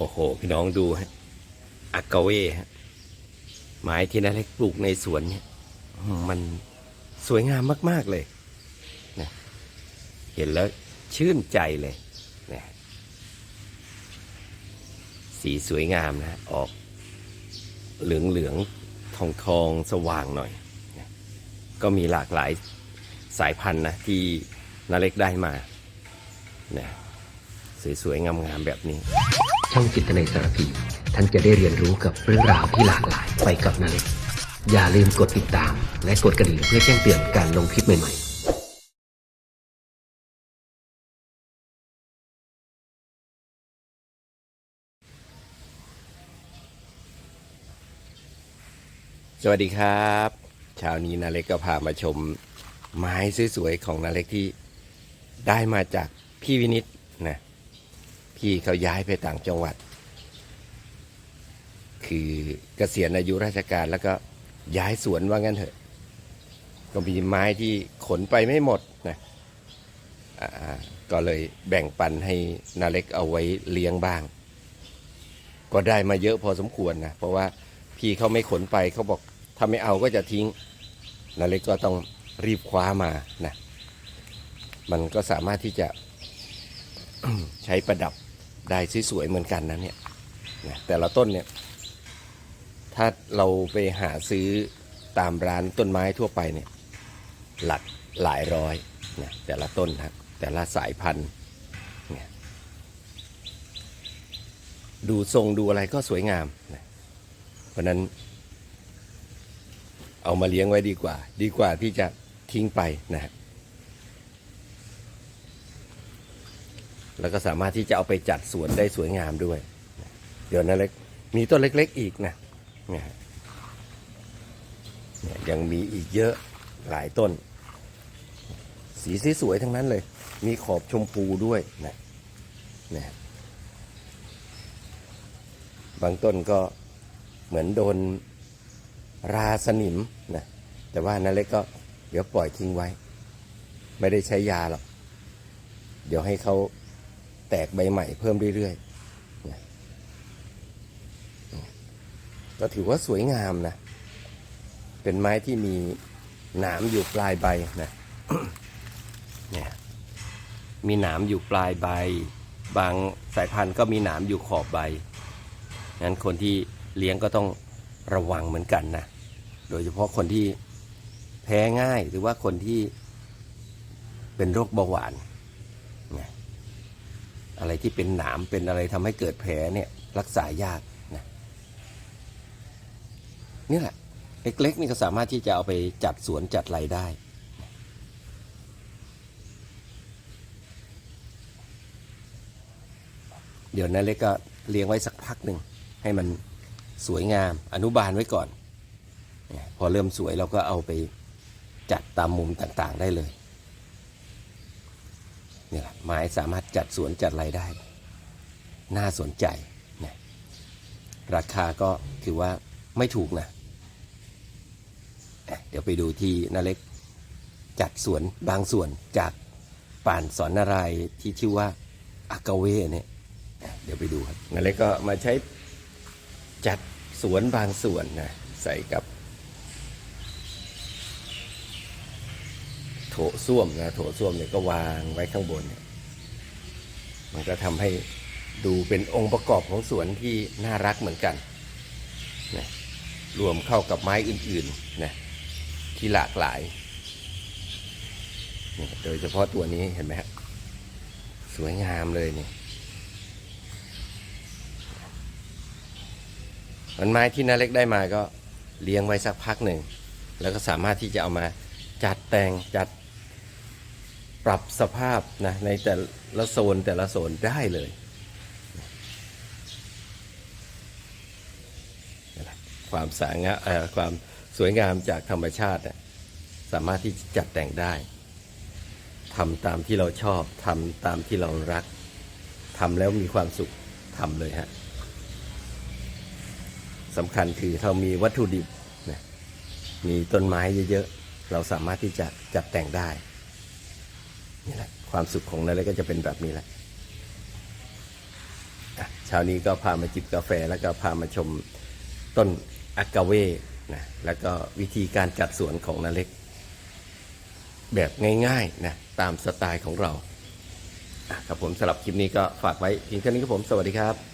โอ้โห พี่น้องดูฮะอากาเวฮะไม้ที่นาเล็กปลูกในสวนเนี่ย มันสวยงามมาก ๆ เลยนะเห็นแล้วชื่นใจเลยนะสีสวยงามนะออกเหลืองเหลืองทองทองสว่างหน่อยนะก็มีหลากหลายสายพันธุ์นะที่นาเล็กได้มานะสวยๆงามๆแบบนี้ ช่องจิตในสารพีท่านจะได้เรียนรู้กับเรื่องราวที่หลากหลายไปกับนาเล็กอย่าลืมกดติดตาม และกดกระดิ่งเพื่อแจ้งเตือนการลงคลิปใหม่ๆสวัสดีครับเช้านี้นาเล็กก็พามาชมไม้สวยๆของนาเล็กที่ได้มาจากพี่วินิต พี่เขาย้ายไปต่างจังหวัด คือเกษียณอายุราชการแล้วก็ย้ายสวนว่างั้นเถอะ ก็มีไม้ที่ขนไปไม่หมดนะก็เลยแบ่งปันให้นาเล็กเอาไว้เลี้ยงบ้าง ก็ได้มาเยอะพอสมควรนะ เพราะว่าพี่เขาไม่ขนไปเขาบอกถ้าไม่เอาก็จะทิ้งนาเล็กก็ต้องรีบคว้ามานะ มันก็สามารถที่จะใช้ประดับ ได้สวยๆเหมือนกันนะเนี่ยนะแต่ละต้นเนี่ย ถ้าเราไปหาซื้อตามร้านต้นไม้ทั่วไปเนี่ย หลักหลายร้อยนะแต่ละต้นนะแต่ละสายพันธุ์ดูทรงดูอะไรก็สวยงามนะเพราะนั้น เอามาเลี้ยงไว้ดีกว่า ดีกว่าที่จะทิ้งไปนะฮะ แล้วก็สามารถที่จะเอาไปจัดสวนได้สวยงามด้วย เดี๋ยวนะเล็กมีต้นเล็ก ๆ อีกนะเนี่ยยังมีอีกเยอะหลายต้น สีสวยๆทั้งนั้นเลย มีขอบชมพูด้วยนะนะบางต้นก็เหมือนโดนราสนิมนะแต่ว่านาเล็กก็เดี๋ยวปล่อยทิ้งไว้ ไม่ได้ใช้ยาหรอก เดี๋ยวให้เขา แตกใบใหม่เพิ่มเรื่อยๆก็ถือว่าสวยงามนะ เป็นไม้ที่มีหนามอยู่ปลายใบนะเนี่ยมีหนามอยู่ปลายใบ บางสายพันธุ์ก็มีหนามอยู่ขอบใบงั้นคนที่เลี้ยงก็ต้องระวังเหมือนกันนะ โดยเฉพาะคนที่แพ้ง่ายหรือว่าคนที่เป็นโรคเบาหวาน อะไรที่เป็นหนามเป็นอะไรทำให้เกิดแผลเนี่ยรักษายากนะนี่แหละเล็กๆนี่ก็สามารถที่จะเอาไปจัดสวนจัดไรได้เดี๋ยวนั้นเล็กก็เลี้ยงไว้สักพักหนึ่งให้มันสวยงามอนุบาลไว้ก่อน พอเริ่มสวยเราก็เอาไปจัดตามมุมต่างๆได้เลย เนี่ยแหละไม้สามารถจัดสวนจัดไรได้ น่าสนใจนะราคาก็ถือว่าไม่ถูกนะ เดี๋ยวไปดูที่นาเล็กจัดสวนบางส่วนจากป่านสอนนารายที่ชื่อว่าอากาเวเนี่ยเดี๋ยวไปดูครับนาเล็กก็มาใช้จัดสวนบางส่วนนะใส่กับ โถ ส้วมนะโถส้วมเนี่ยก็วางไว้ข้างบนเนี่ยมันก็ทำให้ดูเป็นองค์ประกอบของสวนที่น่ารักเหมือนกันนะรวมเข้ากับไม้อื่นๆนะที่หลากหลาย โดยเฉพาะตัวนี้เห็นไหมฮะสวยงามเลยเนี่ยมันไม้ที่นาเล็กได้มาก็เลี้ยงไว้สักพักหนึ่ง แล้วก็สามารถที่จะเอามาจัดแต่งจัด ปรับสภาพนะในแต่ละโซนแต่ละโซนได้เลย ความสางะเอ่อความสวยงามจากธรรมชาติ สามารถที่จะจัดแต่งได้ทำตามที่เราชอบทำตามที่เรารักทำแล้วมีความสุขทำเลยฮะสำคัญคือเรามีวัตถุดิบนะมีต้นไม้เยอะๆ เราสามารถที่จะจัดแต่งได้ นี่แหละความสุขของนาเล็กก็จะเป็นแบบนี้แหละเช้านี้ก็พามาจิบกาแฟแล้วก็พามาชมต้นอากาเวนะแล้วก็วิธีการจัดสวนของนาเล็ก แบบง่ายๆนะตามสไตล์ของเราครับผมสำหรับคลิปนี้ก็ฝากไว้เพียงเท่านี้ครับผมสวัสดีครับ